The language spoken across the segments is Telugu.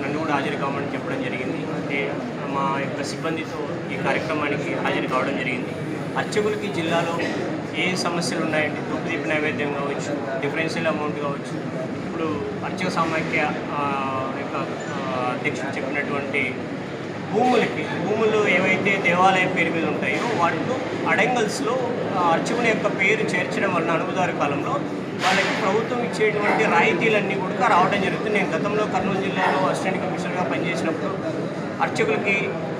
నన్ను కూడా హాజరు కావమని చెప్పడం జరిగింది. అంటే మా యొక్క సిబ్బందితో ఈ కార్యక్రమానికి హాజరు కావడం జరిగింది. అర్చకులకి జిల్లాలో ఏ సమస్యలు ఉన్నాయంటే తూపుదీప నైవేద్యం కావచ్చు డిఫరెన్షియల్ అమౌంట్ కావచ్చు. ఇప్పుడు అర్చక సమాఖ్య యొక్క అధ్యక్షుడు చెప్పినటువంటి భూములకి భూములు ఏవైతే దేవాలయం పేరు మీద ఉంటాయో వాటిలో అడంగల్స్లో అర్చకుని యొక్క పేరు చేర్చడం వలన అనుమదారు కాలంలో వాళ్ళకి ప్రభుత్వం ఇచ్చేటువంటి రాయితీలన్నీ కూడా రావడం జరుగుతుంది. నేను గతంలో కర్నూలు జిల్లాలో అసిస్టెంట్ కమిషనర్గా పనిచేసినప్పుడు అర్చకులకి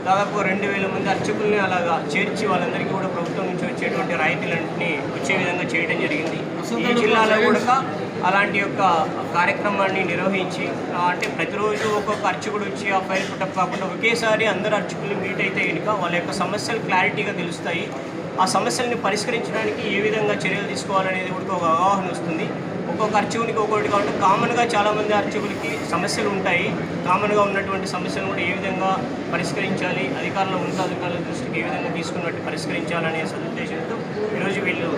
దాదాపు రెండు వేల మంది అర్చకుల్ని అలాగా చేర్చి వాళ్ళందరికీ కూడా ప్రభుత్వం నుంచి వచ్చేటువంటి రాయితీలన్నింటినీ వచ్చే విధంగా చేయడం జరిగింది. ఈ జిల్లాలో కూడా అలాంటి యొక్క కార్యక్రమాన్ని నిర్వహించి అంటే ప్రతిరోజు ఒక్కొక్క అర్చకుడు వచ్చి ఆ ఫైల్ పుట్టప్ కాకుండా ఒకేసారి అందరు అర్చకులు మీట్ అయితే కనుక వాళ్ళ యొక్క సమస్యలు క్లారిటీగా తెలుస్తాయి. ఆ సమస్యల్ని పరిష్కరించడానికి ఏ విధంగా చర్యలు తీసుకోవాలనేది కూడా ఒక అవగాహన వస్తుంది. ఒక్కొక్క అర్చకునికి ఒక్కొక్కటి కాబట్టి కామన్గా చాలామంది అర్చకులకి సమస్యలు ఉంటాయి. కామన్గా ఉన్నటువంటి సమస్యలు కూడా ఏ విధంగా పరిష్కరించాలి అధికారుల ఉన్నతాధికారుల దృష్టికి ఏ విధంగా తీసుకున్నట్టు పరిష్కరించాలనే సదుద్దేశంతో ఈరోజు వీళ్ళు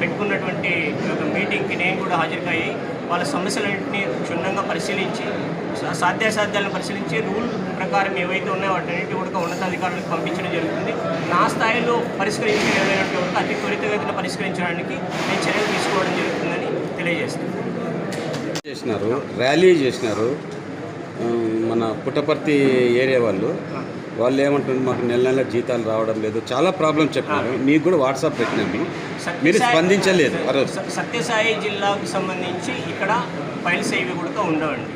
పెట్టుకున్నటువంటి ఒక మీటింగ్కి నేను కూడా హాజరుకాయి వాళ్ళ సమస్యలన్నింటినీ క్షుణ్ణంగా పరిశీలించి సాధ్యాసాధ్యాలను పరిశీలించి రూల్ ప్రకారం ఏవైతే ఉన్నాయో వాటన్నిటి కూడా ఉన్నతాధికారులకు పంపించడం జరుగుతుంది. నా స్థాయిలో పరిష్కరించిన ఏదైనా వరకు అతి త్వరితగతిన పరిష్కరించడానికి నేను చర్యలు తీసుకోవడం జరుగుతుందని తెలియజేస్తాను చేసినారు ర్యాలీ చేసినారు. మన పుట్టపర్తి ఏరియా వాళ్ళు వాళ్ళు ఏమంటున్నారు మాకు నెల నెల జీతాలు రావడం లేదు. చాలా ప్రాబ్లం చెప్పినారు. మీకు కూడా వాట్సాప్ పెట్టినాము మీరు స్పందించలేదు. ఆ రోజు. స- సత్యసాయి జిల్లాకు సంబంధించి ఇక్కడ ఫైల్స్ ఏవి కూడా ఉండవండి.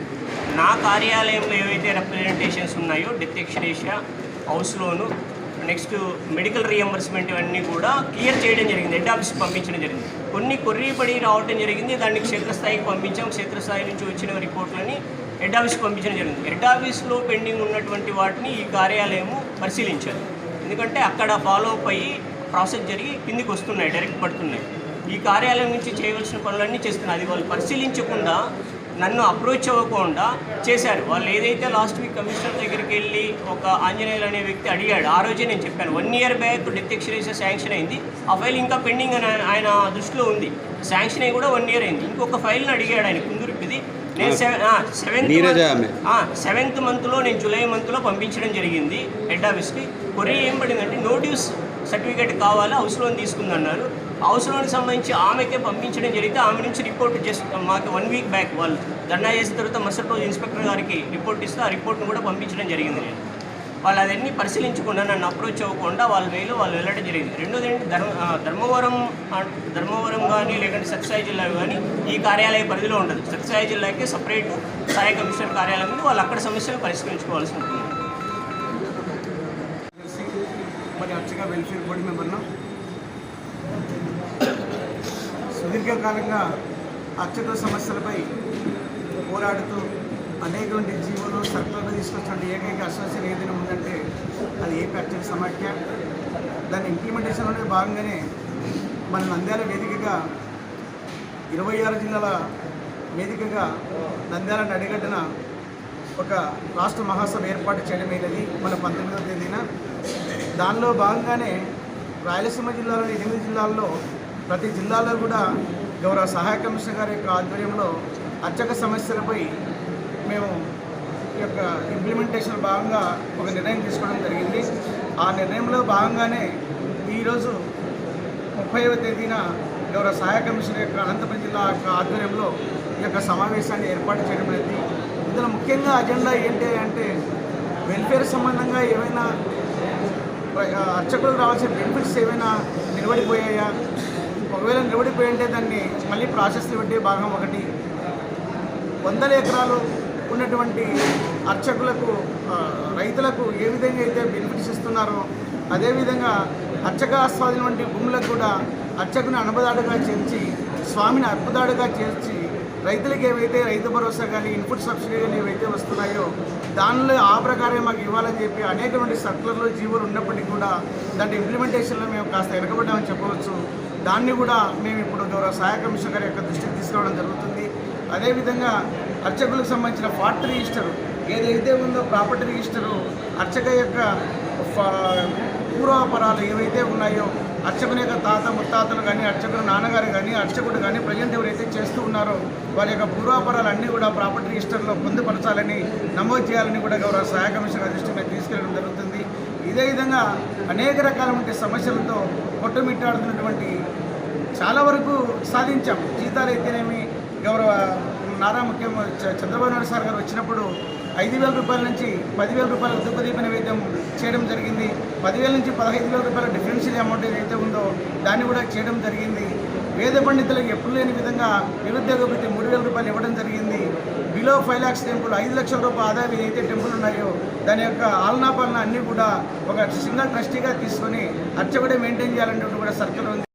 నా కార్యాలయంలో ఏవైతే రిప్రజెంటేషన్స్ ఉన్నాయో డితెక్షరేషియా హౌస్లోను నెక్స్ట్ మెడికల్ రియంబర్స్మెంట్ ఇవన్నీ కూడా క్లియర్ చేయడం జరిగింది. హెడ్ ఆఫీస్కి పంపించడం జరిగింది. కొన్ని కొర్రీపడి రావడం జరిగింది. దాన్ని క్షేత్రస్థాయికి పంపించాం. క్షేత్రస్థాయి నుంచి వచ్చిన రిపోర్ట్లని హెడ్ ఆఫీస్కి పంపించడం జరిగింది. హెడ్ ఆఫీస్లో పెండింగ్ ఉన్నటువంటి వాటిని ఈ కార్యాలయము పరిశీలించాలి. ఎందుకంటే అక్కడ ఫాలో అప్ అయ్యి ప్రాసెస్ జరిగి కిందికి వస్తున్నాయి డైరెక్ట్ పడుతున్నాయి. ఈ కార్యాలయం నుంచి చేయవలసిన పనులన్నీ చేస్తున్నారు. అది వాళ్ళు పరిశీలించకుండా నన్ను అప్రోచ్ అవ్వకుండా చేశారు. వాళ్ళు ఏదైతే లాస్ట్ వీక్ కమిషనర్ దగ్గరికి వెళ్ళి ఒక ఆంజనేయులు అనే వ్యక్తి అడిగాడు ఆ రోజే నేను చెప్పాను వన్ ఇయర్ బ్యాక్ డెత్ ఎక్స్రేషన్ శాంక్షన్ అయింది. ఆ ఫైల్ ఇంకా పెండింగ్ అని ఆయన- దృష్టిలో ఉంది. శాంక్షన్ అయ్యి కూడా వన్ ఇయర్ అయింది. ఇంకొక ఫైల్ని అడిగాడు ఆయన కుందురిపిది నీరజ ఆమె. సెవెంత్ సెవెంత్ మంత్లో నేను జూలై మంత్లో పంపించడం జరిగింది హెడ్ ఆఫీస్కి. కొరియర్ ఏం పడిందంటే నోటీస్ సర్టిఫికేట్ కావాలా హౌస్ లోన్ తీసుకుందన్నారు. హౌస్ లోన్కి సంబంధించి ఆమెకే పంపించడం జరిగితే ఆమె నుంచి రిపోర్ట్ జస్ట్ మాకు వన్ వీక్ బ్యాక్ వాళ్ళు. ధర్నా చేసిన తర్వాత మరుసటి రోజు ఇన్స్పెక్టర్ గారికి రిపోర్ట్ ఇస్తే ఆ రిపోర్ట్ను కూడా పంపించడం జరిగింది నేను. వాళ్ళు అదన్నీ పరిశీలించకుండా నన్ను అప్రోచ్ అవ్వకుండా వాళ్ళ వేలో వాళ్ళు వెళ్ళడం జరిగింది. రెండోది ఏంటి? ధర్మ ధర్మవరం ధర్మవరం కానీ లేకుంటే సత్సాయి జిల్లా కానీ ఈ కార్యాలయ పరిధిలో ఉండదు. సత్సాయి జిల్లాకి సపరేట్ సహాయ కమిషనర్ కార్యాలయం ఉంది. వాళ్ళు అక్కడ సమస్యలు పరిష్కరించుకోవాల్సి ఉంటుంది. మరి అచ్చగా వెల్ఫేర్ బోర్డు మెంబర్ను సుదీర్ఘకాలంగా అర్చక సమస్యలపై పోరాడుతూ అనేకటువంటి జీవోలు సర్కులర్లు తీసుకొచ్చినటువంటి ఏకైక అసోసియేషన్ ఏదైనా ఉందంటే అది ఏపీ అర్చక సమాఖ్య. దాని ఇంప్లిమెంటేషన్లోనే భాగంగానే మన నంద్యాల వేదికగా ఇరవై ఆరు జిల్లాల వేదికగా నంద్యాల నడిగడ్డన ఒక రాష్ట్ర మహాసభ ఏర్పాటు చేయడమైనది మన పంతొమ్మిదవ తేదీన. దానిలో భాగంగానే రాయలసీమ జిల్లాలోని ఎనిమిది జిల్లాల్లో ప్రతి జిల్లాలో కూడా గౌరవ సహాయ కమిషనర్ గారి యొక్క ఆధ్వర్యంలో అర్చక సమస్యలపై మేము ఈ యొక్క ఇంప్లిమెంటేషన్ భాగంగా ఒక నిర్ణయం తీసుకోవడం జరిగింది. ఆ నిర్ణయంలో భాగంగానే ఈరోజు ముప్పైవ తేదీన గౌరవ సహాయ కమిషన్ యొక్క అనంతపురం జిల్లా యొక్క ఆధ్వర్యంలో ఈ యొక్క సమావేశాన్ని ఏర్పాటు చేయడం అనేది ఇందులో ముఖ్యంగా అజెండా ఏంటి అంటే వెల్ఫేర్ సంబంధంగా ఏమైనా అర్చకులకు రావాల్సిన బెనిఫిట్స్ ఏమైనా నిలబడిపోయాయా? ఒకవేళ నిలబడిపోయి ఉంటే దాన్ని మళ్ళీ ప్రాసెస్ పెట్టే భాగం ఒకటి. వందల ఎకరాలు ఉన్నటువంటి అర్చకులకు రైతులకు ఏ విధంగా అయితే బెనిఫిట్స్ ఇస్తున్నారో అదేవిధంగా అర్చక ఆస్వాదన వంటి భూములకు కూడా అర్చకుని అనుబదాడుగా చేర్చి స్వామిని అర్పదాడుగా చేర్చి రైతులకు ఏవైతే రైతు భరోసా కానీ ఇన్పుట్ సబ్సిడీ కానీ ఏవైతే వస్తున్నాయో దానిలో ఆ ప్రకారం మాకు ఇవ్వాలని చెప్పి అనేకటువంటి సర్కులర్లో జీవోలు ఉన్నప్పటికీ కూడా దాని ఇంప్లిమెంటేషన్లో మేము కాస్త వెనకబడ్డామని చెప్పవచ్చు. దాన్ని కూడా మేము ఇప్పుడు గౌరవ సహాయ కమిషనర్ గారి యొక్క దృష్టికి తీసుకురావడం జరుగుతుంది. అదేవిధంగా అర్చకులకు సంబంధించిన ఫార్ట్ రిజిస్టరు ఏదైతే ఉందో ప్రాపర్టీ రిజిస్టరు అర్చక యొక్క పూర్వాపరాలు ఏవైతే ఉన్నాయో అర్చకుని యొక్క తాత ముత్తాతలు కానీ అర్చకుడు నాన్నగారు కానీ అర్చకుడు కానీ ప్రజెంట్ ఎవరైతే చేస్తూ ఉన్నారో వాళ్ళ యొక్క పూర్వాపరాలు అన్నీ కూడా ప్రాపర్టీ రిజిస్టర్లో పొందుపరచాలని నమోదు చేయాలని కూడా గౌరవ సహాయ కమిషన్ దృష్టి తీసుకెళ్ళడం జరుగుతుంది. ఇదే విధంగా అనేక రకాలైన సమస్యలతో కొట్టుమిట్టాడుతున్నటువంటి చాలా వరకు సాధించాం. జీతాలు అయితేనేమి గౌరవ నారా ముఖ్యమంత్రి చ- చంద్రబాబు నాయుడు సార్ గారు వచ్చినప్పుడు ఐదు వేల రూపాయల నుంచి పదివేల రూపాయల దుఃఖదీప నైవేద్యం చేయడం జరిగింది. పదివేల నుంచి పదహైదు వేల రూపాయల డిఫరెన్షియల్ అమౌంట్ ఏదైతే ఉందో దాన్ని కూడా చేయడం జరిగింది. వేద పండితులకు ఎప్పుడు లేని విధంగా నిరుద్యోగ వృత్తి మూడు వేల రూపాయలు ఇవ్వడం జరిగింది. బిలో ఫైవ్ ల్యాక్స్ టెంపుల్ ఐదు లక్షల రూపాయల ఆదాయం ఏదైతే టెంపుల్ ఉన్నాయో దాని యొక్క ఆలనా పాలన అన్నీ కూడా ఒక సింగిల్ ట్రస్టీగా తీసుకొని అర్చకుడే మెయింటైన్ చేయాలనేటువంటి కూడా సర్కిల్ ఉంది.